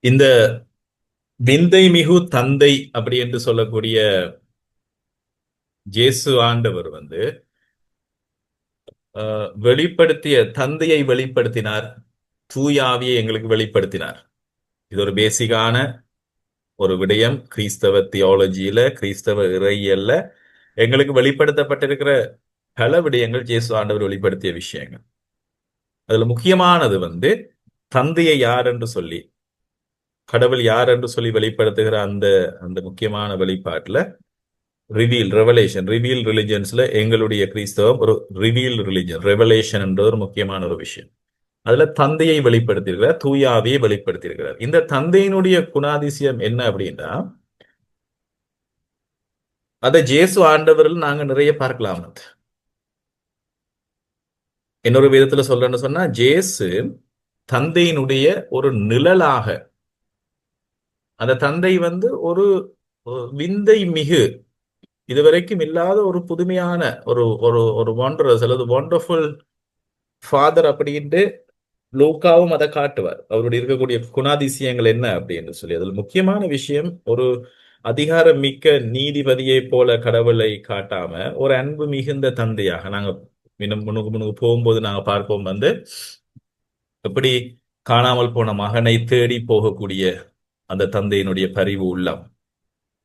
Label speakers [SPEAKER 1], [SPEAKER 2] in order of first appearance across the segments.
[SPEAKER 1] இந்த விந்தை மிகு தந்தை அப்படி என்று சொல்லக்கூடிய ஜேசு ஆண்டவர் வந்து வெளிப்படுத்திய தந்தையை வெளிப்படுத்தினார் தூயாவியை எங்களுக்கு வெளிப்படுத்தினார். இது ஒரு பேசிக்கான ஒரு விடயம். கிறிஸ்தவ தியாலஜியில கிறிஸ்தவ இறையல்ல எங்களுக்கு வெளிப்படுத்தப்பட்டிருக்கிற பல விடயங்கள் ஜேசு ஆண்டவர் வெளிப்படுத்திய விஷயங்கள். அதுல முக்கியமானது வந்து தந்தையை யார் என்று சொல்லி கடவுள் யார் என்று சொல்லி வெளிப்படுத்துகிற அந்த அந்த முக்கியமான வெளிப்பாட்டுல ரிவீல் ரெவலேஷன் ரிவீல் ரிலிஜன்ஸ்ல எங்களுடைய கிறிஸ்தவம் ஒரு ரிவீல் ரிலிஜன் ரெவலேஷன் என்ற ஒரு முக்கியமான ஒரு விஷயம். அதுல தந்தையை வெளிப்படுத்தியிருக்கிறார் தூயாவியை வெளிப்படுத்தியிருக்கிறார். இந்த தந்தையினுடைய குணாதிசயம் என்ன அப்படின்னா அதை ஜேசு ஆண்டவர்கள் நாங்க நிறைய பார்க்கலாம். இன்னொரு விதத்துல சொல்றேன்னு சொன்னா ஜேசு தந்தையினுடைய ஒரு நிழலாக. அந்த தந்தை வந்து ஒரு விந்தை மிகு. இதுவரைக்கும் இல்லாத ஒரு புதுமையான ஒரு ஒரு ஒரு ஒண்டரஸ் அல்லது ஒண்டர்ஃபுல் ஃபாதர் அப்படின்ட்டு லூக்காவும் அதை காட்டுவார். அவருடைய இருக்கக்கூடிய குணாதிசயங்கள் என்ன அப்படின்னு சொல்லி. அதில் முக்கியமான விஷயம் ஒரு அதிகாரம் மிக்க நீதிபதியை போல கடவுளை காட்டாம ஒரு அன்பு மிகுந்த தந்தையாக நாங்க முன்னுக்கு முன்னுக்கு போகும்போது நாங்க பார்ப்போம் வந்து எப்படி காணாமல் போன மகனை தேடி போகக்கூடிய அந்த தந்தையினுடைய பரிவு உள்ளம்.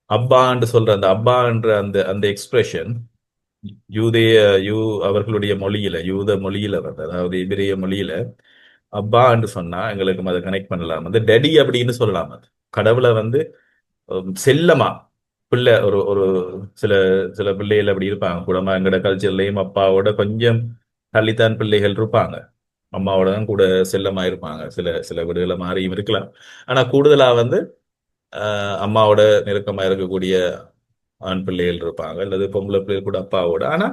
[SPEAKER 1] அப்பா என்று சொல்ற அந்த அப்பா என்ற அந்த அந்த எக்ஸ்பிரஷன் யூதேய யூ அவர்களுடைய மொழியில யூத மொழியில வந்து அதாவது இபிரிய மொழியில அப்பா என்று சொன்னா எங்களுக்கு அதை கனெக்ட் பண்ணலாம். வந்து டெடி அப்படின்னு சொல்லலாம் அது. கடவுளை வந்து செல்லமா. பிள்ளை ஒரு ஒரு சில சில பிள்ளைகள் அப்படி இருப்பாங்க. கூடமா எங்கட கல்ச்சர்லயும் அப்பாவோட கொஞ்சம் தள்ளித்தான் பிள்ளைகள் இருப்பாங்க. அம்மாவோட தான் கூட செல்லமா இருப்பாங்க சில சில வீடுகளை மாறியும் இருக்கலாம். ஆனா கூடுதலா வந்து அம்மாவோட நெருக்கமா இருக்கக்கூடிய ஆண் பிள்ளைகள் இருப்பாங்க. அல்லது பொம்பளை பிள்ளைகள் கூட அப்பாவோட. ஆனா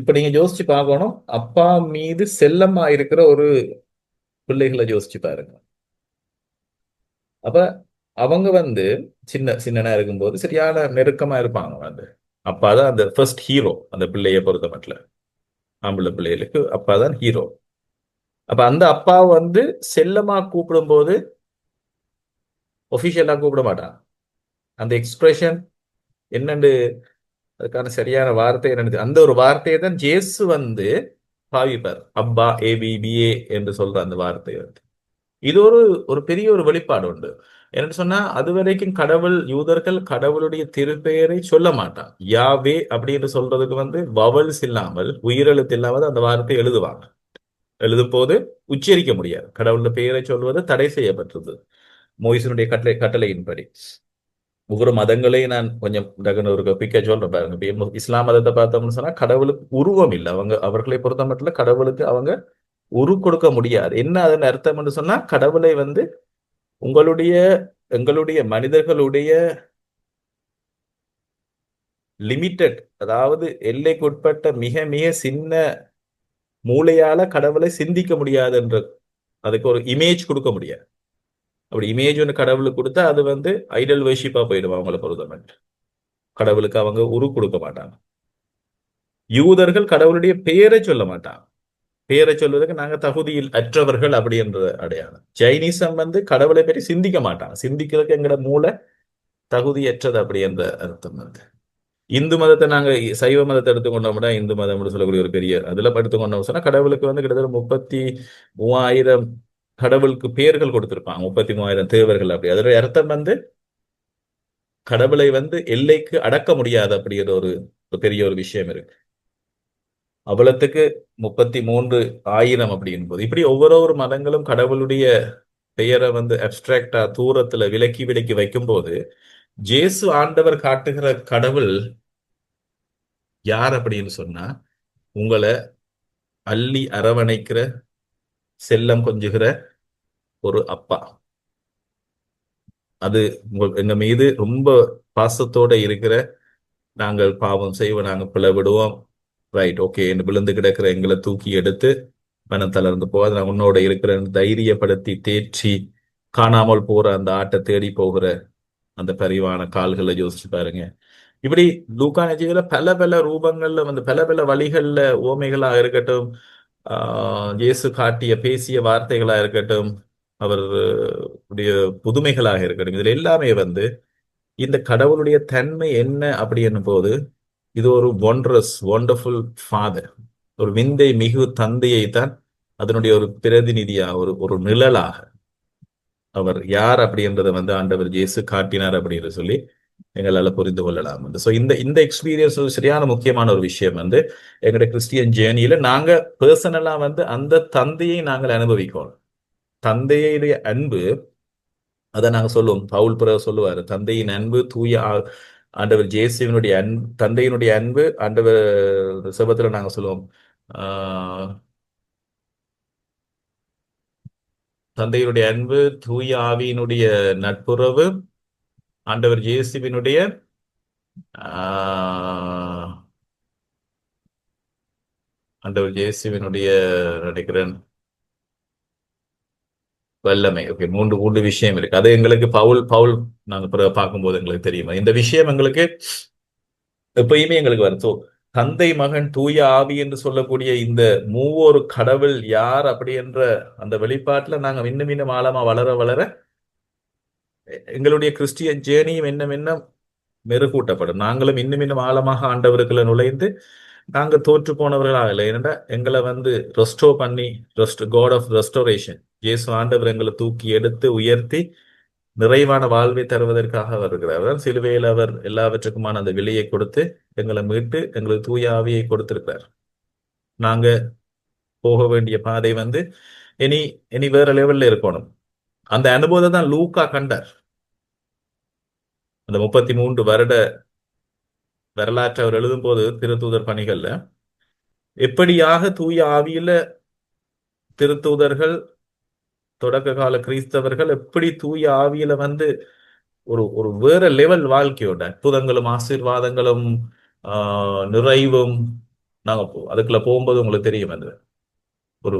[SPEAKER 1] இப்ப நீங்க யோசிச்சு பார்க்கணும். அப்பா மீது செல்லமா இருக்கிற ஒரு பிள்ளைகளை யோசிச்சு பாருங்க. அப்ப அவங்க வந்து சின்ன சின்னனா இருக்கும்போது சரியான நெருக்கமா இருப்பாங்க வந்து. அப்பாதான் அந்த ஃபர்ஸ்ட் ஹீரோ அந்த பிள்ளைய பொறுத்த மட்டும் ஆம்பளை பிள்ளைகளுக்கு அப்பாதான் ஹீரோ அப்ப அந்த அப்பா வந்து செல்லமா கூப்பிடும் போது கூப்பிட மாட்டான். அந்த எக்ஸ்பிரஷன் என்னன்னு அதுக்கான சரியான வார்த்தை என்னன்னு அந்த ஒரு வார்த்தையை தான் ஜேசு வந்து பாவிப்பார். அப்பா ஏபிபிஏ என்று சொல்ற அந்த வார்த்தை வந்து. இது ஒரு ஒரு பெரிய ஒரு வெளிப்பாடு உண்டு. என்னன்னு சொன்னா அது வரைக்கும் கடவுள் யூதர்கள் கடவுளுடைய திருப்பெயரை சொல்ல மாட்டான். யாவே அப்படின்னு சொல்றதுக்கு வந்து வவல்ஸ் இல்லாமல் உயிரெழுத்து இல்லாமல் அந்த வார்த்தை எழுதுவாங்க. எழுதும் போது உச்சரிக்க முடியாது. கடவுள பெயரை சொல்வது தடை செய்யப்பட்டது. மோயிசனுடைய கட்டளை கட்டளையின்படி. ஒவ்வொரு மதங்களையும் நான் கொஞ்சம் டக்குனு ஒரு பிக்க சொல்றேன் பாருங்க. இஸ்லாம் மதத்தை பார்த்தோம்னு சொன்னா கடவுளுக்கு உருவம் இல்லை. அவங்க அவர்களை பொறுத்த மட்டும் கடவுளுக்கு அவங்க உரு கொடுக்க முடியாது. என்ன அதன் அர்த்தம்னு சொன்னா கடவுளை வந்து உங்களுடைய எங்களுடைய மனிதர்களுடைய லிமிட்டட் அதாவது எல்லைக்குட்பட்ட மிக மிக சின்ன மூளையால கடவுளை சிந்திக்க முடியாதுன்ற அதுக்கு ஒரு இமேஜ் கொடுக்க முடியாது. அப்படி இமேஜ் ஒன்று கடவுளுக்கு கொடுத்தா அது வந்து ஐடல் வேர்ஷிப்பா போயிடும் அவங்கள பொறுத்தமட்டு கடவுளுக்கு அவங்க உரு கொடுக்க மாட்டாங்க. யூதர்கள் கடவுளுடைய பெயரை சொல்ல மாட்டாங்க. பெயரை சொல்வதற்கு நாங்க தகுதியில் அற்றவர்கள் அப்படின்றது அடையாளம். ஜைனிசம் வந்து கடவுளை பற்றி சிந்திக்க மாட்டாங்க. சிந்திக்கிறதுக்கு எங்கட மூளை தகுதியற்றது அப்படின்ற அர்த்தம் வந்து. இந்து மதத்தை நாங்க சைவ மதத்தை எடுத்துக்கொண்டோம்னா இந்து மதம் சொல்லக்கூடிய ஒரு பெரிய அதுல எடுத்துக்கொண்டோம் சொன்னா கடவுளுக்கு வந்து கிட்டத்தட்ட முப்பத்தி மூவாயிரம் கடவுளுக்கு பேர்கள் கொடுத்திருப்பாங்க. முப்பத்தி மூவாயிரம் தேவர்கள் அப்படி. அதோட அர்த்தம் வந்து கடவுளை வந்து எல்லைக்கு அடக்க முடியாது அப்படிங்கிற ஒரு பெரிய ஒரு விஷயம் இருக்கு. அவ்வளத்துக்கு முப்பத்தி மூன்று ஆயிரம் அப்படின் போது இப்படி ஒவ்வொரு மதங்களும் கடவுளுடைய பெயரை வந்து அப்டிராக்டா தூரத்துல விலக்கி விலக்கி வைக்கும் போது ஜேசு ஆண்டவர் காட்டுகிற கடவுள் யார் அப்படின்னு சொன்னா உங்களை அள்ளி அரவணைக்கிற செல்லம் கொஞ்சுகிற ஒரு அப்பா. அது எங்க மீது ரொம்ப பாசத்தோட இருக்கிற நாங்கள் பாவம் செய்வோம் நாங்கள் பிளவிடுவோம். ரைட் ஓகே என்று விழுந்து கிடக்கிற எங்களை தூக்கி எடுத்து மனம் தளர்ந்து போகாது நான் உன்னோட இருக்கிற தைரியப்படுத்தி தேற்றி காணாமல் போற அந்த ஆட்டை தேடி போகிற அந்த பரிவான கால்களை யோசிச்சு பாருங்க. இப்படி லூக்கா நெஜிகள பல பல ரூபங்கள்ல வந்து பல பல வழிகள்ல ஓமைகளா இருக்கட்டும் இயேசு காட்டிய பேசிய வார்த்தைகளா இருக்கட்டும் அவருடைய புதுமைகளாக இருக்கட்டும் இதுல எல்லாமே வந்து இந்த கடவுளுடைய தன்மை என்ன அப்படி என்னும் போது இது ஒரு ஒண்டரஸ் ஒண்டர்ஃபுல் ஃபாதர் ஒரு விந்தை மிகு தந்தையை தான் அதனுடைய ஒரு பிரதிநிதியா ஒரு ஒரு நிழலாக அவர் யார் அப்படின்றத வந்து ஆண்டவர் இயேசு காட்டினார் அப்படின்னு சொல்லி எங்களால புரிந்து கொள்ளலாம் வந்து. ஸோ இந்த இந்த எக்ஸ்பீரியன்ஸ் சரியான முக்கியமான ஒரு விஷயம் வந்து எங்களுடைய கிறிஸ்டியன் ஜேர்னியில நாங்க பர்சனலா வந்து அந்த தந்தையை நாங்கள் அனுபவிக்கணும் தந்தையுடைய அன்பு அதை நாங்க சொல்லுவோம். பவுல் பிற சொல்லுவாரு தந்தையின் அன்பு தூய ஆண்டவர் ஜேசுவினுடைய அன்பு தந்தையினுடைய அன்பு ஆண்டவர் செபத்துல நாங்க சொல்லுவோம். தந்தையினுடைய அன்பு தூய ஆவியினுடைய நட்புறவு ஆண்டவர் இயேசுவினுடைய ஆஹ், ஆண்டவர் இயேசுவினுடைய நினைக்கிறேன் வல்லமை. ஓகே மூன்று மூன்று விஷயம் இருக்கு. அது எங்களுக்கு பவுல் பவுல் நாங்க பிறகு பார்க்கும்போது எங்களுக்கு தெரியுமா. இந்த விஷயம் எங்களுக்கு எப்பயுமே எங்களுக்கு வரும் தந்தை மகன் தூய ஆவி என்று சொல்லக்கூடிய இந்த மூவோர் கடவுள் யார் அப்படி என்ற அந்த வெளிப்பாட்டுல நாங்க இன்னும் இன்னும் ஆழமா வளர வளர எங்களுடைய கிறிஸ்டியன் ஜேர்னியும் இன்னும் இன்னும் மெருகூட்டப்படும். நாங்களும் இன்னும் இன்னும் ஆழமாக ஆண்டவர்களை நுழைந்து நாங்க தோற்று போனவர்களாக இல்லை. ஏனென்றா எங்களை வந்து ரெஸ்டோ பண்ணி ரெஸ்ட் காட் ஆஃப் ரெஸ்டோரேஷன் இயேசு ஆண்டவர் எங்களை தூக்கி எடுத்து உயர்த்தி நிறைவான வாழ்வை தருவதற்காக வருகிறார் சிலுவையில் அவர் எல்லாவற்றுக்குமான அந்த விலையை கொடுத்து எங்களை மீட்டு எங்களுக்கு தூய ஆவியை கொடுத்திருக்கிறார். நாங்க போக வேண்டிய பாதை வந்து இனி இனி வேற லெவல்ல இருக்கணும். அந்த அனுபவத்தை தான் லூக்கா கண்டார். அந்த முப்பத்தி மூன்று வருட வரலாற்றை அவர் எழுதும்போது திருத்தூதர் பணிகள்ல எப்படியாக தூய ஆவியில திருத்தூதர்கள் தொடக்க கால கிறிஸ்தவர்கள் எப்படி தூய ஆவியில வந்து ஒரு ஒரு வேற லெவல் வாழ்க்கையோட அற்புதங்களும் ஆசீர்வாதங்களும் ஆஹ் நிறைவும் நாங்க போ- அதுக்குள்ள போகும்போது உங்களுக்கு தெரியும் அது. ஒரு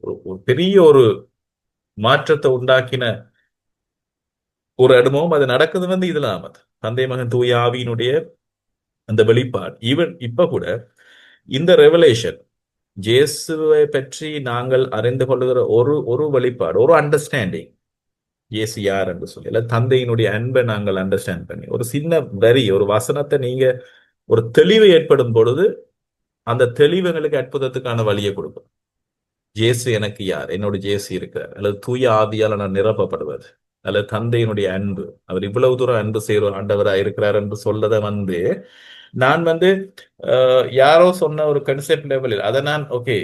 [SPEAKER 1] ஒரு ஒரு பெரிய ஒரு மாற்றத்தை உண்டாக்கின ஒரு அனுபவம் அது நடக்குது வந்து இதுல அது. தந்தை மகன் தூய ஆவியினுடைய அந்த வெளிப்பாடு. ஈவன் இப்ப கூட இந்த ரெவலேஷன் இயேசுவை பற்றி நாங்கள் அறிந்து கொள்ளுகிற ஒரு ஒரு வழிபாடு ஒரு அண்டர்ஸ்டாண்டிங் இயேசு யார் என்று சொல்லி இல்ல தந்தையினுடைய அன்பை நாங்கள் அண்டர்ஸ்டாண்ட் பண்ணி ஒரு சின்ன வரி ஒரு வசனத்தை நீங்க ஒரு தெளிவு ஏற்படும் பொழுது அந்த தெளிவு எங்களுக்கு அற்புதத்துக்கான வழியை கொடுக்கும். ஜேசு எனக்கு யார்? என்னோட ஜேசு இருக்கிறார். அல்லது தூய ஆவியால் நான் நிரப்பப்படுவது. அல்லது தந்தையினுடைய அன்பு. அவர் இவ்வளவு தூரம் அன்பு செய்கிற ஆண்டவராக இருக்கிறார் என்று சொல்லதை வந்து நான் வந்து யாரோ சொன்ன ஒரு கன்செப்ட் லெவலில் அதை நான் ஓகே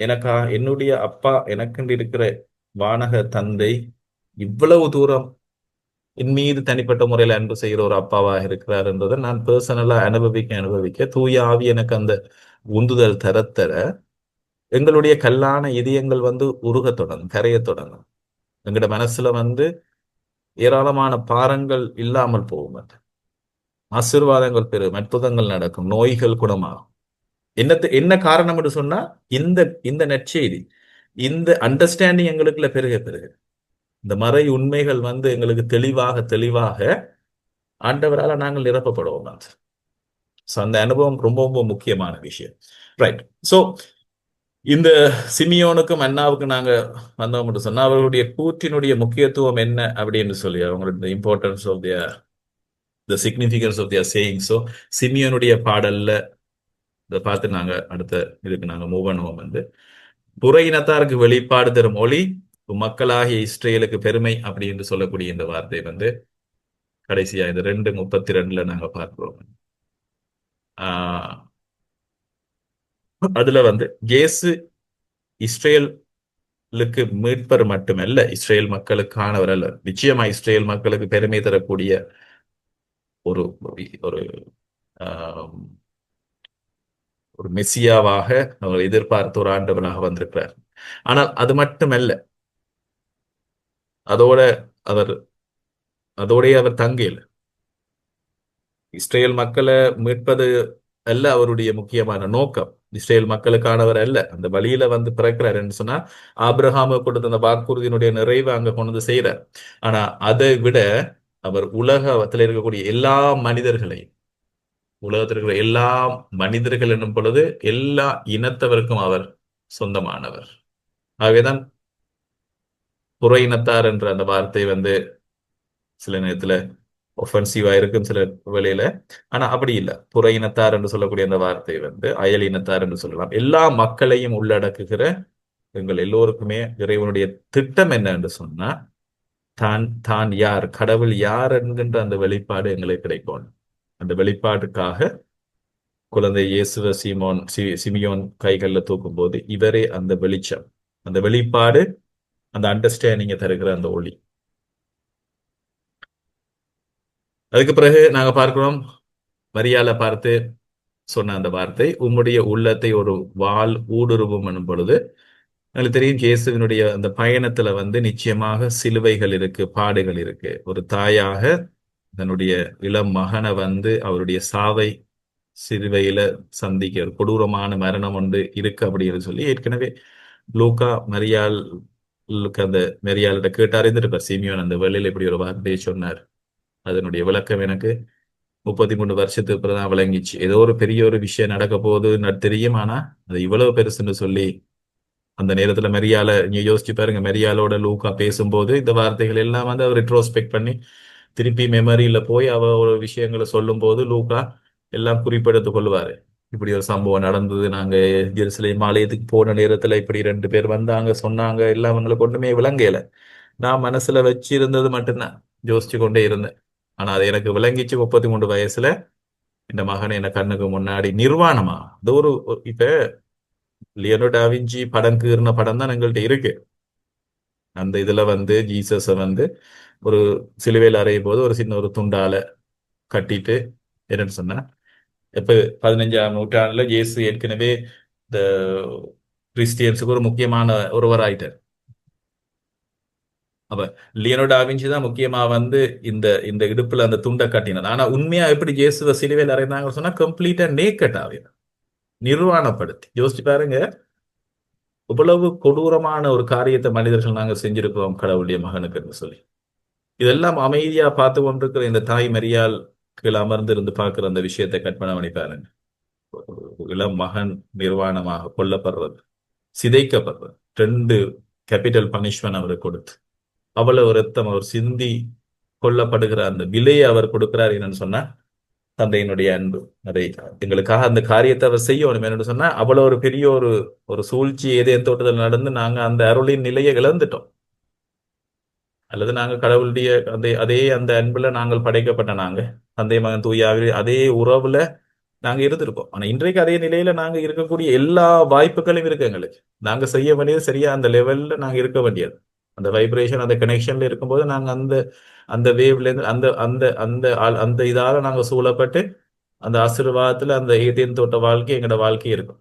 [SPEAKER 1] எனக்கா என்னுடைய அப்பா எனக்கு இருக்கிற வானக தந்தை இவ்வளவு தூரம் என் மீது தனிப்பட்ட முறையில் அன்பு செய்கிற ஒரு அப்பாவாக இருக்கிறார் என்றதை நான் பர்சனலா அனுபவிக்க அனுபவிக்க தூய ஆவி எனக்கு அந்த உந்துதல் தரத்தர எங்களுடைய கல்லான இதயங்கள் வந்து உருகத் தொடங்கும் கரைய தொடங்கும் எங்களோட மனசுல வந்து ஏராளமான பாரங்கள் இல்லாமல் போகும் அது. ஆசீர்வாதங்கள் பெறும் அற்புதங்கள் நடக்கும் நோய்கள் குணமாகும். என்னத்து என்ன காரணம் என்று சொன்னா இந்த இந்த நற்செய்தி இந்த அண்டர்ஸ்டாண்டிங் எங்களுக்குள்ள பெருக பெருக. இந்த மறை உண்மைகள் வந்து எங்களுக்கு தெளிவாக தெளிவாக ஆண்டவரால் நாங்கள் நிரப்பப்படுவோம் அது ஸோ அந்த அனுபவம் ரொம்ப ரொம்ப முக்கியமான விஷயம். ரைட் ஸோ இந்த சிமியோனுக்கும் அண்ணாவுக்கும் நாங்க வந்தோம் என்று சொன்னா அவர்களுடைய கூற்றினுடைய முக்கியத்துவம் என்ன அப்படின்னு சொல்லி அவங்களுடைய importance of the the significance of their saying so சிமியனுடைய பாடல்ல இதை பார்த்து நாங்க அடுத்த இதுக்கு நாங்க மூவ் பண்ணுவோம் வந்து. புற இனத்தாருக்கு வெளிப்பாடு தரும் மொழி மக்களாகிய இஸ்ரேலுக்கு பெருமை அப்படி என்று சொல்லக்கூடிய இந்த வார்த்தை வந்து கடைசியா இந்த ரெண்டு முப்பத்தி ரெண்டுல நாங்க பார்க்கிறோம். ஆஹ் அதுல வந்து இயேசு இஸ்ரேலுக்கு மீட்பர் மட்டுமல்ல இஸ்ரேல் மக்களுக்கானவர் அல்ல. நிச்சயமா இஸ்ரேல் மக்களுக்கு பெருமை தரக்கூடிய ஒரு ஒரு ஆஹ், ஒரு மெசியாவாக அவர் எதிர்பார்த்த ஒரு ஆண்டவனாக வந்திருக்கிறார். ஆனால் அது மட்டுமல்ல அதோட அவர் அதோடய அவர் தங்கையில். இஸ்ரேல் மக்களை மீட்பது அல்ல அவருடைய முக்கியமான நோக்கம். இஸ்ரேல் மக்களுக்கானவர் அல்ல. அந்த வழியில வந்து பிறக்கிறார் என்று சொன்னா ஆபிரகாம கொடுத்த அந்த வாக்குறுதியினுடைய நிறைவை அங்க கொண்டு வந்து செய்யறார் ஆனா அதை விட அவர் உலகத்தில் இருக்கக்கூடிய எல்லா மனிதர்களையும் உலகத்தில் இருக்கிற எல்லா மனிதர்கள் என்னும் பொழுது எல்லா இனத்தவருக்கும் அவர் சொந்தமானவர். ஆகவேதான் புற இனத்தார் என்ற அந்த வார்த்தை வந்து சில நேரத்துல ஒஃபென்சிவா இருக்கும் சில வேலையில ஆனா அப்படி இல்லை. புற இனத்தார் என்று சொல்லக்கூடிய அந்த வார்த்தை வந்து அயல் இனத்தார் என்று சொல்லலாம். எல்லா மக்களையும் உள்ளடக்குகிற எங்கள் எல்லோருக்குமே இறைவனுடைய திட்டம் என்ன என்று சொன்னா தான் தான் யார்? கடவுள் யார் என்கின்ற அந்த வெளிப்பாடு எங்களுக்கு கிடைக்கும். அந்த வெளிப்பாட்டுக்காக குழந்தை இயேசுவ சீமோன் சி சிமியோன் கைகளில் தூக்கும் போது இவரே அந்த வெளிச்சம். அந்த வெளிப்பாடு அந்த அண்டர்ஸ்டாண்டிங்கை தருகிற அந்த ஒளி. அதுக்கு பிறகு நாங்க பார்க்கிறோம் மரியால பார்த்து சொன்ன அந்த வார்த்தை உம்முடைய உள்ளத்தை ஒரு வால் ஊடுருவும் எனும் பொழுது எங்களுக்கு தெரியும் இயேசுவினுடைய அந்த பயணத்துல வந்து நிச்சயமாக சிலுவைகள் இருக்கு பாடுகள் இருக்கு. ஒரு தாயாக தன்னுடைய இளம் மகனை வந்து அவருடைய சாவை சிலுவையில சந்திக்க ஒரு கொடூரமான மரணம் ஒன்று இருக்கு அப்படின்னு சொல்லி ஏற்கனவே லூக்கா மரியாள் அந்த மரியாளிட்ட கேட்டு அறிந்திருப்பார். சிமியோன் அந்த வெளியில இப்படி ஒரு வார்த்தையை சொன்னார். அதனுடைய விளக்கம் எனக்கு முப்பத்தி மூணு வருஷத்துக்கு அப்புறம் தான் விளங்கிச்சு. ஏதோ ஒரு பெரிய ஒரு விஷயம் நடக்க போகுது தெரியும். ஆனா அது இவ்வளவு பெருசுன்னு சொல்லி அந்த நேரத்துல மெரியால நீங்க யோசிச்சு பாருங்க மெரியாலோட லூக்கா பேசும்போது இந்த வார்த்தைகள் எல்லாம் வந்து அவர் ரிட்ரோஸ்பெக்ட் பண்ணி திருப்பி மெமரியில போய் அவ ஒரு விஷயங்களை சொல்லும் போது லூக்கா எல்லாம் குறிப்பிடுத்து கொள்வாரு. இப்படி ஒரு சம்பவம் நடந்தது நாங்க ஜெருசலேம் ஆலயத்துக்கு போன நேரத்துல இப்படி ரெண்டு பேர் வந்தாங்க சொன்னாங்க எல்லாம் அவங்களுக்கு ஒண்ணுமே விளங்கல. நான் மனசுல வச்சிருந்தது மட்டும்தான் யோசிச்சு கொண்டே இருந்தேன். ஆனா அது எனக்கு விளங்கிச்சு முப்பத்தி மூணு வயசுல. இந்த மகன் என்ன கண்ணுக்கு முன்னாடி நிர்வாணமா? அது ஒரு இப்ப லியனோ டாவிஞ்சி படம் கீறின படம் தான் எங்கள்கிட்ட இருக்கு. அந்த இதுல வந்து ஜீசஸ வந்து ஒரு சிலுவையில் அறையும் போது ஒரு சின்ன ஒரு துண்டால கட்டிட்டு என்னன்னு சொன்னா இப்ப பதினஞ்சாம் நூற்றாண்டுல இயேசு ஏற்கனவே இந்த கிறிஸ்டியன்ஸுக்கு ஒரு முக்கியமான ஒருவர் ஆயிட்டார் அப்ப லியனோ டாவிஞ்சி தான் முக்கியமா வந்து இந்த இந்த இடுப்புல அந்த துண்டை கட்டினது. ஆனா உண்மையா எப்படி இயேசுவ சிலுவையில் அறைந்தாங்கன்னு சொன்னா கம்ப்ளீட்டா நேக்கட் ஆகிடும் நிர்வாணப்படுத்தி. யோசிச்சு பாருங்க. இவ்வளவு கொடூரமான ஒரு காரியத்தை மனிதர்கள் நாங்கள் செஞ்சிருக்கிறோம் கடவுளுடைய மகனுக்கு சொல்லி. இதெல்லாம் அமைதியா பார்த்து கொண்டிருக்கிற இந்த தாய் மரியால் கீழே அமர்ந்து இருந்து பார்க்கிற அந்த விஷயத்தை கற்பனை பண்ணி பாருங்க. இளம் மகன் நிர்வாணமாக கொல்லப்படுறது சிதைக்கப்படுறது. ரெண்டு கேபிட்டல் பனிஷ்மெண்ட் அவருக்கு கொடுத்து. அவ்வளவு ரத்தம் அவர் சிந்தி கொல்லப்படுகிற அந்த விலையை அவர் கொடுக்கிறார் என்னன்னு சொன்னா தந்தையினுடைய அன்பு. அதை எங்களுக்காக அந்த காரியத்தை அவர் செய்யணும் என்னன்னு சொன்னா அவ்வளவு ஒரு பெரிய ஒரு ஒரு சூழ்ச்சி ஏதேன் தோட்டத்தில் நடந்து நாங்க அந்த அருளின் நிலையை இழந்துட்டோம். அல்லது நாங்க கடவுளுடைய அந்த அதே அந்த அன்புல நாங்கள் படைக்கப்பட்ட நாங்க தந்தை மகன் தூயாவில் அதே உறவுல நாங்க இருந்திருக்கோம். ஆனா இன்றைக்கு அதே நிலையில நாங்க இருக்கக்கூடிய எல்லா வாய்ப்புகளும் இருக்கு எங்களுக்கு. நாங்க செய்ய வேண்டியது சரியா அந்த லெவல்ல நாங்க இருக்க வேண்டியது. அந்த வைப்ரேஷன் அந்த கனெக்ஷன்ல இருக்கும்போது நாங்க அந்த அந்த வேவ்ல இருந்து அந்த அந்த அந்த அந்த இதால நாங்க சூழப்பட்டு அந்த ஆசீர்வாதத்துல அந்த ஏதேன் தோட்ட வாழ்க்கை எங்களோட வாழ்க்கை இருக்கும்.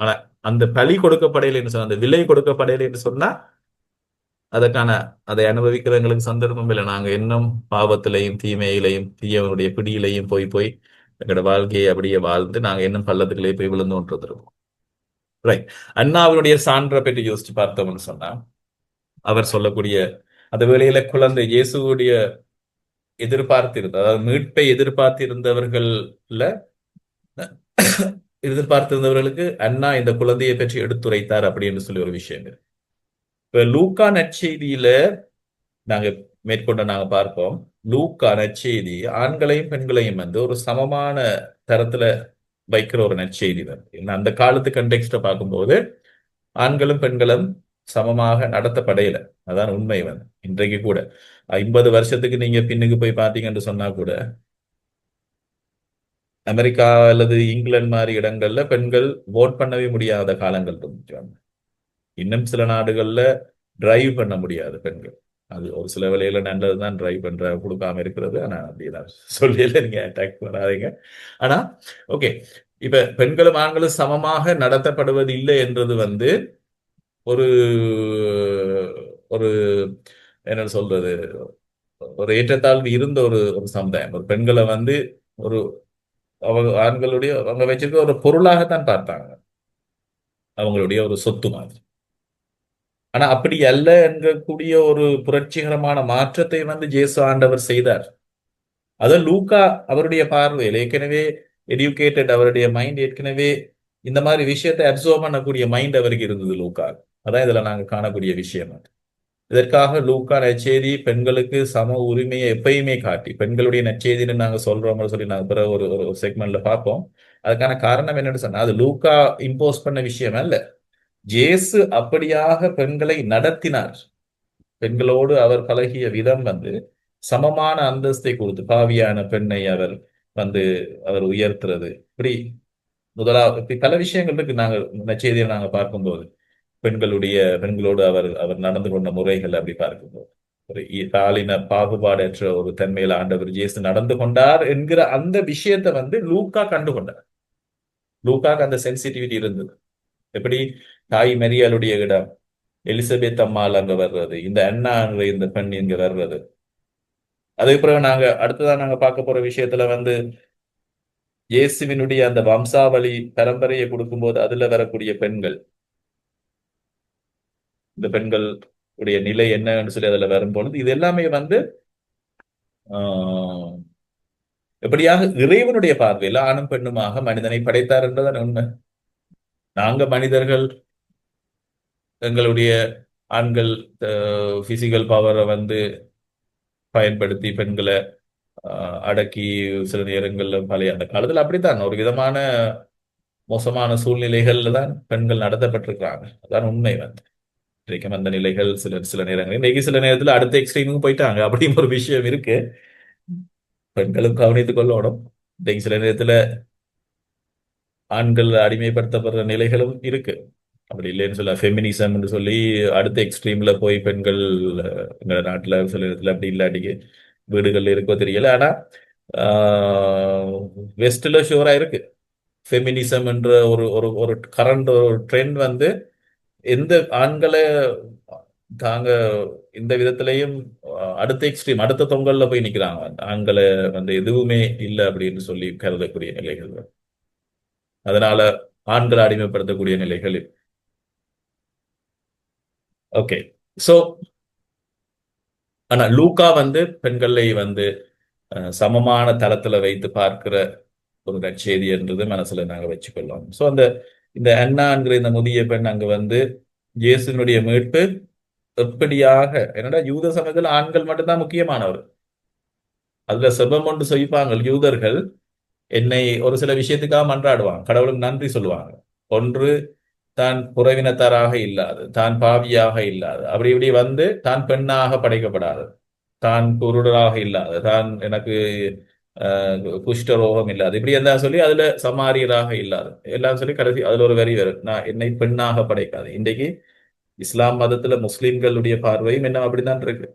[SPEAKER 1] ஆனா அந்த பலி கொடுக்கப்படையிலன்னு சொன்ன அந்த விலை கொடுக்கப்படையிலன்னு சொன்னா அதற்கான அதை அனுபவிக்கிறவங்களுக்கு சந்தர்ப்பம் இல்லை. நாங்க இன்னும் பாவத்திலையும் தீமையிலையும் தீயவனுடைய பிடியிலையும் போய் போய் எங்களோட வாழ்க்கையை அப்படியே வாழ்ந்து நாங்க இன்னும் பள்ளத்துக்குள்ளே போய் விழுந்து கொண்டிருந்திருக்கோம் ரைட் அண்ணாவினுடைய சான்றை பற்றி யோசிச்சு பார்த்தோம்னு சொன்னா அவர் சொல்லக்கூடிய அந்த வேளையில குழந்தை இயேசுடைய எதிர்பார்த்திருந்த அதாவது மீட்பை எதிர்பார்த்திருந்தவர்கள்ல எதிர்பார்த்திருந்தவர்களுக்கு அண்ணா இந்த குழந்தையை பற்றி எடுத்துரைத்தார் அப்படின்னு சொல்லி ஒரு விஷயம் இப்ப லூக்கா நற்செய்தியில நாங்க மேற்கொண்ட நாங்க பார்ப்போம். லூக்கா நற்செய்தி ஆண்களையும் பெண்களையும் வந்து ஒரு சமமான தரத்துல வைக்கிற ஒரு நற்செய்தி வந்து அந்த காலத்து கண்டெக்ஸ்ட பார்க்கும்போது ஆண்களும் பெண்களும் சமமாக நடத்தப்படையில. அதான் உண்மை வந்து இன்றைக்கு கூட. ஐம்பது வருஷத்துக்கு நீங்க பின்னுக்கு போய் பார்த்தீங்கன்னு சொன்னா கூட அமெரிக்கா அல்லது இங்கிலாந்து மாதிரி இடங்கள்ல பெண்கள் ஓட் பண்ணவே முடியாத காலங்கள் இருந்துச்சு. இன்னும் சில நாடுகள்ல டிரைவ் பண்ண முடியாது பெண்கள். அது ஒரு சில வேலையில நல்லதுதான் ட்ரை பண்ற கொடுக்காம இருக்கிறது. ஆனா அப்படிதான் சொல்லியில நீங்க அட்டாக் பண்ணாதீங்க. ஆனா ஓகே இப்ப பெண்களும் ஆண்களும் சமமாக நடத்தப்படுவது இல்லை என்றது வந்து ஒரு ஒரு என்ன சொல்றது? ஒரு ஏற்றத்தாழ்வு இருந்த ஒரு ஒரு சமுதாயம். ஒரு பெண்களை வந்து ஒரு அவங்க ஆண்களுடைய அவங்க வச்சிருக்க ஒரு பொருளாகத்தான் பார்த்தாங்க. அவங்களுடைய ஒரு சொத்து மாதிரி. ஆனா அப்படி அல்ல என்கக்கூடிய ஒரு புரட்சிகரமான மாற்றத்தை வந்து ஜேசு ஆண்டவர் செய்தார். அத லூக்கா அவருடைய பார்வையில் ஏற்கனவே எடியூகேட்டட் அவருடைய மைண்ட் ஏற்கனவே இந்த மாதிரி விஷயத்தை அப்சர்வ் பண்ணக்கூடிய மைண்ட் அவருக்கு இருந்தது லூக்கா. அதான் இதுல நாங்க காணக்கூடிய விஷயம் அது. இதற்காக லூக்கா நச்சேரி பெண்களுக்கு சம உரிமையை எப்பயுமே காட்டி பெண்களுடைய நச்சேதின்னு நாங்க சொல்றோம் சொல்லி நாங்க பிற ஒரு ஒரு செக்மெண்ட்ல பார்ப்போம். அதுக்கான காரணம் என்னன்னு சொன்னா அது லூக்கா இம்போஸ் பண்ண விஷயம் அல்ல. ஜேசு அப்படியாக பெண்களை நடத்தினார். பெண்களோடு அவர் பழகிய விதம் வந்து சமமான அந்தஸ்தை கொடுத்து பாவியான பெண்ணை அவர் வந்து அவர் உயர்த்துறது. இப்படி முதலாவது இப்படி பல விஷயங்கள் இருக்கு. நாங்கள் செய்தியை நாங்க பார்க்கும்போது பெண்களுடைய பெண்களோடு அவர் அவர் நடந்து கொண்ட முறைகள் அப்படி பார்க்கும்போது. ஒரு இ- பாகுபாடற்ற ஒரு தன்மையில ஆண்டவர் ஜேசு நடந்து கொண்டார் என்கிற அந்த விஷயத்தை வந்து லூக்கா கண்டு கொண்டார் லூக்காக்கு அந்த சென்சிட்டிவிட்டி இருந்தது. எப்படி? தாய் மெரியாளுடைய இடம். எலிசபெத் அம்மாள் அங்க வர்றது. இந்த அண்ணா இந்த பெண் இங்க வர்றது. அதுக்கு பிறகு நாங்க அடுத்ததா நாங்க பார்க்க போற விஷயத்துல வந்து இயேசுவினுடைய அந்த வம்சாவளி பரம்பரையை கொடுக்கும்போது அதுல வரக்கூடிய பெண்கள். இந்த பெண்கள் உடைய நிலை என்னன்னு சொல்லி அதுல வரும்பொழுது இது எல்லாமே வந்து ஆஹ், எப்படியாக இறைவனுடைய பார்வையில ஆணும் பெண்ணுமாக மனிதனை படைத்தார் என்றதான் உண்மை. நாங்க மனிதர்கள் எங்களுடைய ஆண்கள் பிசிக்கல் பவரை வந்து பயன்படுத்தி பெண்களை ஆஹ், அடக்கி சில நேரங்கள்ல பழைய அந்த காலத்துல அப்படித்தான். ஒரு விதமான மோசமான சூழ்நிலைகள்ல தான் பெண்கள் நடத்தப்பட்டிருக்கிறாங்க. அதான் உண்மை வந்து. இன்றைக்கும் அந்த நிலைகள் சில சில நேரங்களில் இன்னைக்கு சில நேரத்துல அடுத்த எக்ஸ்ட்ரீமுக்கு போயிட்டாங்க அப்படின்னு ஒரு விஷயம் இருக்கு. பெண்களும் கவனித்துக் கொள்ளணும். இன்றைக்கு சில நேரத்துல ஆண்கள் அடிமைப்படுத்தப்படுற நிலைகளும் இருக்கு. அப்படி இல்லைன்னு சொல்ல ஃபெமினிசம்னு சொல்லி அடுத்த எக்ஸ்ட்ரீம்ல போய் பெண்கள் அஹ், எங்க நாட்டுல சில இடத்துல அப்படி இல்லாட்டிக்கு வீடுகள்ல இருக்கோ தெரியல. ஆனா வெஸ்ட்ல ஷூரா இருக்கு. ஃபெமினிசம் என்ற ஒரு ஒரு ஒரு கரண்ட் ஒரு ட்ரெண்ட் வந்து எந்த ஆண்களை தாங்க இந்த விதத்திலையும் அடுத்த எக்ஸ்ட்ரீம் அடுத்த தொங்கல்ல போய் நிக்கிறாங்க. ஆண்களை வந்து எதுவுமே இல்லை அப்படின்னு சொல்லி கருதக்கூடிய நிலைகள். அதனால ஆண்களை அடிமைப்படுத்தக்கூடிய நிலைகள் ஓகே சோ ஆனா லூக்கா வந்து பெண்களை வந்து சமமான தளத்துல வைத்து பார்க்கிற ஒரு நற்செய்தி என்றது மனசுல நாங்க வச்சுக்கொள்ளோம் சோ அந்த இந்த அண்ணாங்கிற இந்த முதிய பெண் அங்க வந்து இயேசுனுடைய மீட்பு எப்படியாக என்னடா யூத சமயத்துல ஆண்கள் மட்டும்தான் முக்கியமானவர். அதுல செபம் ஒன்று செய்வாங்க யூதர்கள் என்னை ஒரு சில விஷயத்துக்காக மன்றாடுவாங்க. கடவுளுக்கு நன்றி சொல்லுவாங்க. ஒன்று தான் புறவினத்தாராக இல்லாது தான் பாவியாக இல்லாது. அப்படி இப்படி வந்து தான் பெண்ணாக படைக்கப்படாது தான் குருடராக இல்லாது தான் எனக்கு குஷ்டரோகம் இல்லாது. இப்படி இருந்தா சொல்லி அதுல சமாரியராக இல்லாது. எல்லாம் சொல்லி கடைசி அதுல ஒரு வரி வரும். நான் என்னை பெண்ணாக படைக்காது. இன்றைக்கு இஸ்லாம் மதத்துல முஸ்லிம்களுடைய பார்வையும் இன்னும் அப்படிதான் இருக்கு.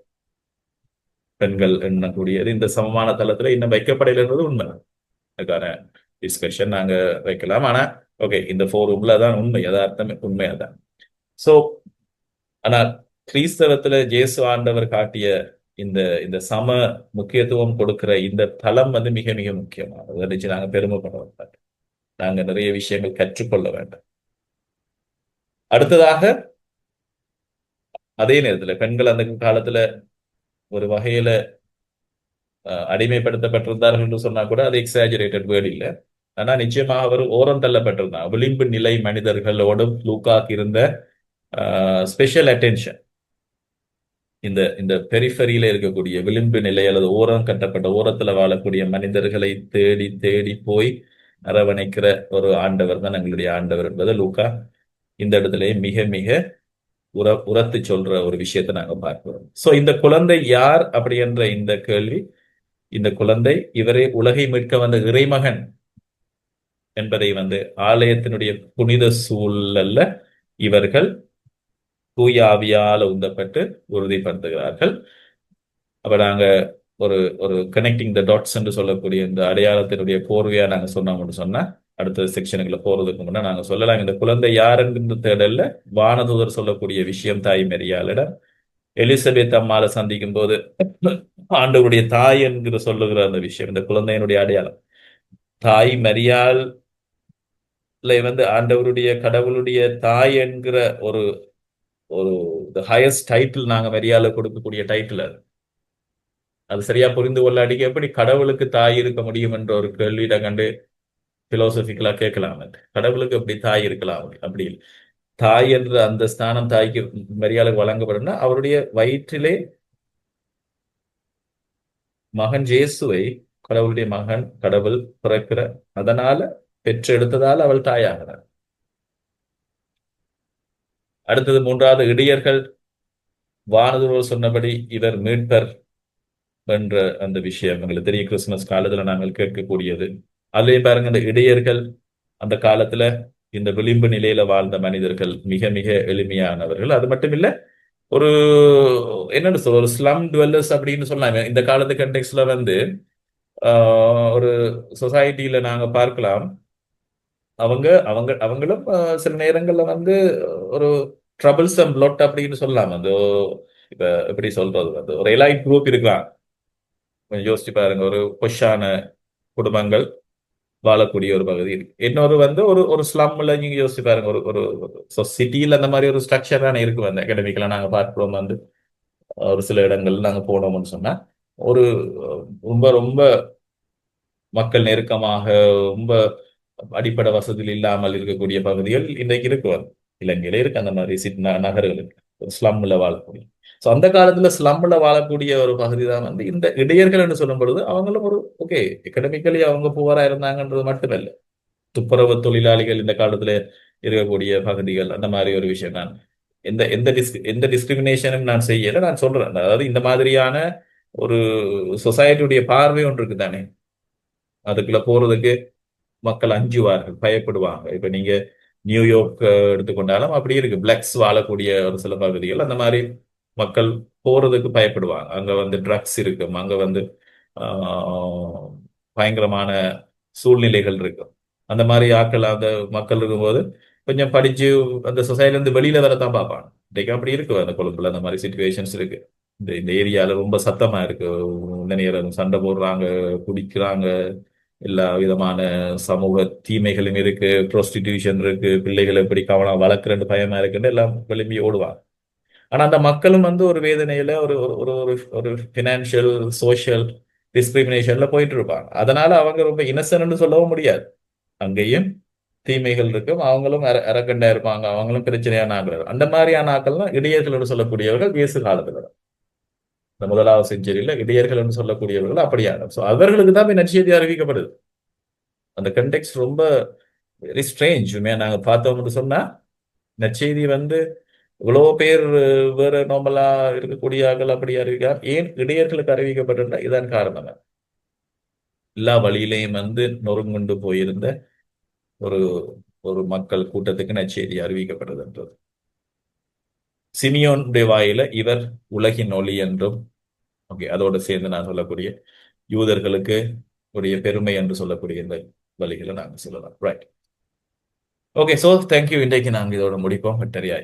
[SPEAKER 1] பெண்கள் எண்ணக்கூடியது. இந்த சமமான தளத்துல இன்னும் வைக்கப்படலைன்றது உண்மை. அதுக்கான டிஸ்கஷன் நாங்க வைக்கலாம். ஆனா ஓகே இந்த ஃபோரூம்ல தான் உண்மை யதார்த்தம் உண்மை அதான். சோ ஆனா கிறிஸ்தவத்துல ஜேசு ஆண்டவர் காட்டிய இந்த இந்த சம முக்கியத்துவம் கொடுக்கிற இந்த தளம் வந்து மிக மிக முக்கியமானது. அதை நினைச்சு நாங்க பெருமைப்பட வேண்டாம் நாங்க நிறைய விஷயங்கள் கற்றுக்கொள்ள வேண்டும். அடுத்ததாக அதே நேரத்துல பெண்கள் அந்த காலத்துல ஒரு வகையில அடிமைப்படுத்தப்பட்டிருந்தார்கள் என்று சொன்னா கூட அது எக்ஸாஜுரேட்டட் வேர்டு இல்லை. ஆனா நிச்சயமாக அவர் ஓரம் தள்ளப்பட்டிருந்தார். விளிம்பு நிலை மனிதர்களோடும் லூக்காக்கு இருந்த ஸ்பெஷல் அட்டென்ஷன் இந்த இந்த பெரிஃபரியில இருக்கக்கூடிய விளிம்பு நிலை அல்லது ஓரம் கட்டப்பட்ட ஓரத்துல வாழக்கூடிய மனிதர்களை தேடி தேடி போய் அரவணைக்கிற ஒரு ஆண்டவர் தான் எங்களுடைய ஆண்டவர் என்பதை லூக்கா இந்த இடத்துலயே மிக மிக உர உரத்து சொல்ற ஒரு விஷயத்தை நாங்க பார்க்கிறோம். சோ இந்த குழந்தை யார் அப்படி என்ற இந்த கேள்வி இந்த குழந்தை இவரே உலகை மீட்க வந்த இறைமகன். என்பதை வந்து ஆலயத்தினுடைய புனித சூழல்ல இவர்கள் தூயாவியால உந்தப்பட்டு உறுதிப்படுத்துகிறார்கள். அப்ப நாங்க ஒரு ஒரு கனெக்டிங் த டாட்ஸ் என்று சொல்லக்கூடிய இந்த அடையாளத்தினுடைய போர்வையா நாங்க சொன்னோம்னு சொன்னா அடுத்த செக்ஷனுக்குள்ள போறதுக்கு முன்னே நாங்க சொல்லலாம் இந்த குழந்தை யாருங்கிற தேடல்ல வானதூதர் சொல்லக்கூடிய விஷயம் தாய் மெரியாளிடம் எலிசபெத் அம்மால சந்திக்கும் போது ஆண்டவருடைய தாய் என்கிற சொல்லுகிற அந்த விஷயம் இந்த குழந்தையினுடைய அடையாளம். தாய் மரியாள் வந்து ஆண்டவருடைய கடவுளுடைய தாய் என்கிற ஒரு ஒரு ஹையஸ்ட் டைட்டில் நாங்க மரியாதை கொடுக்கக்கூடிய டைட்டில் அது. அது சரியா புரிந்து கொள்ளாடிக்கு எப்படி கடவுளுக்கு தாய் இருக்க முடியும் என்ற ஒரு கேள்வியிட கண்டு பிலோசபிக்கலா கேட்கலாம் கடவுளுக்கு எப்படி தாய் இருக்கலாம் அப்படி இல்லை. தாய் என்ற அந்த ஸ்தானம் தாய்க்கு மரியாதை வழங்கப்படும்னா அவருடைய வயிற்றிலே மகன் ஜேசுவை கடவுளுடைய மகன் கடவுள் பிறக்கிற அதனால பெற்றெடுத்ததால் அவள் தாயாகிறார் அடுத்தது மூன்றாவது இடியர்கள். வானதுரோர் சொன்னபடி இவர் மீட்பர் என்ற அந்த விஷயம் எங்களுக்கு தெரியும். கிறிஸ்துமஸ் காலத்துல நாங்கள் கேட்கக்கூடியது. அதுலயும் பாருங்க இந்த இடையர்கள் அந்த காலத்துல இந்த விளிம்பு நிலையில வாழ்ந்த மனிதர்கள் மிக மிக எளிமையானவர்கள். அது மட்டும் இல்ல ஒரு என்னன்னு சொல்ற ஒரு ஸ்லம் டுவெல்லர்ஸ் அப்படின்னு சொல்லலாம் இந்த காலத்து கண்டெக்ஸ்ல வந்து ஆஹ், ஒரு சொசைட்டில நாங்க பார்க்கலாம். அவங்க அவங்க அவங்களும் சில நேரங்கள்ல வந்து ஒரு ட்ரபிள்சம் லொட் அப்படின்னு சொல்லலாம். அந்த இப்ப எப்படி சொல்றது? வந்து ஒரு எலைட் குரூப் இருக்கலாம். கொஞ்சம் யோசிச்சு பாருங்க ஒரு பொஷான குடும்பங்கள் வாழக்கூடிய ஒரு பகுதி இருக்கு. இன்னொரு வந்து ஒரு ஒரு ஸ்லம்ல நீங்க யோசிச்சு பாருங்க ஒரு ஒரு சிட்டியில அந்த மாதிரி ஒரு ஸ்ட்ரக்சர் தானே இருக்கு வந்து அகாடமிக்கல நாங்க பார்க்கிறோம் வந்து. ஒரு சில இடங்கள்ல நாங்க போனோம்னு சொன்னா ஒரு ரொம்ப ரொம்ப மக்கள் நெருக்கமாக ரொம்ப அடிப்படை வசதியில் இல்லாமல் இருக்கக்கூடிய பகுதிகள் இன்றைக்கு இருக்கு இலங்கையில இருக்கு அந்த மாதிரி சிட் நகர்கள் ஸ்லம்ல வாழக்கூடிய. ஸோ அந்த காலத்துல ஸ்லம்ல வாழக்கூடிய ஒரு பகுதி தான் வந்து இந்த இடையர்கள் என்று சொல்லும் பொழுது அவங்களும் ஒரு ஓகே எக்கனமிக்கலி அவங்க புவரா இருந்தாங்கன்றது மட்டுமல்ல. துப்புரவு தொழிலாளிகள் இந்த காலத்துல இருக்கக்கூடிய பகுதிகள் அந்த மாதிரி ஒரு விஷயம் நான் எந்த எந்த டிஸ்க் எந்த டிஸ்கிரிமினேஷனும் நான் செய்யல நான் சொல்றேன். அதாவது இந்த மாதிரியான ஒரு சொசைட்டியுடைய பார்வை ஒன்று இருக்கு தானே அதுக்குள்ள போறதுக்கு மக்கள் அஞ்சுவார்கள் பயப்படுவாங்க. இப்ப நீங்க நியூயார்க் எடுத்துக்கொண்டாலும் அப்படி இருக்கு. பிளக்ஸ் வாழக்கூடிய ஒரு சில பகுதிகள் அந்த மாதிரி மக்கள் போறதுக்கு பயப்படுவாங்க. அங்க வந்து ட்ரக்ஸ் இருக்கும். அங்க வந்து பயங்கரமான சூழ்நிலைகள் இருக்கும். அந்த மாதிரி ஆட்கள் அந்த மக்கள் இருக்கும்போது கொஞ்சம் படிச்சு அந்த சொசைட்டில இருந்து வெளியில வரத்தான் பார்ப்பாங்க. இன்றைக்கு அப்படி இருக்கு. அந்த கொழும்புல அந்த மாதிரி சுச்சுவேஷன்ஸ் இருக்கு. இந்த இந்த ஏரியால ரொம்ப சத்தமா இருக்கு. இந்த நேரம் சண்டை போடுறாங்க குடிக்கிறாங்க. எல்லா விதமான சமூக தீமைகளும் இருக்கு ப்ரோஸ்டிடியூஷன் இருக்கு பிள்ளைகளை எப்படி கவனம் வளர்க்குறேன்னு பயமா இருக்குன்னு எல்லாம் விளம்பி ஓடுவாங்க. ஆனா அந்த மக்களும் வந்து ஒரு வேதனையில ஒரு ஒரு ஒரு ஒரு ஒரு ஃபினான்ஷியல் சோஷியல் டிஸ்கிரிமினேஷன்ல போயிட்டு இருப்பாங்க அதனால அவங்க ரொம்ப இன்னசென்ட்னு சொல்லவும் முடியாது. அங்கேயும் தீமைகள் இருக்கும். அவங்களும் அர அரக்கண்டா இருப்பாங்க. அவங்களும் பிரச்சனையான ஆக்கள் அந்த மாதிரியான ஆக்கள்லாம் இடையர்கள் சொல்லக்கூடியவர்கள் இயேசு காலத்துல. தான். இந்த முதலாவது செஞ்சுரியில இடையர்கள் என்று சொல்லக்கூடியவர்கள் அப்படியான ஸோ அவர்களுக்கு தான் போய் நற்செய்தி அறிவிக்கப்படுது. அந்த கண்டெக்ட் ரொம்ப வெரி ஸ்ட்ரேஞ்ச் உண்மையாக நாங்க பார்த்தோம்னு சொன்னா நற்செய்தி வந்து இவ்வளோ பேர் வேற நார்மலா இருக்கக்கூடிய ஆட்கள் அப்படி அறிவிக்கிறார். ஏன் இடையர்களுக்கு அறிவிக்கப்பட்டிருந்தா? இதான் காரணம். எல்லா வழியிலையும் வந்து நொறுங்குண்டு போயிருந்த ஒரு ஒரு மக்கள் கூட்டத்துக்கு நச்செய்தி அறிவிக்கப்படுதுன்றது சிமியோனுடைய வாயில இவர் உலகின் ஒளி என்றும் ஓகே அதோட சேர்ந்து நான் சொல்லக்கூடிய யூதர்களுக்கு உடைய பெருமை என்று சொல்லக்கூடிய இந்த வழிகளை நாங்கள் சொல்லலாம். ரைட் ஓகே ஸோ தேங்க்யூ இன்றைக்கு நாங்கள் இதோட முடிப்போம். வெட்டரியாய்.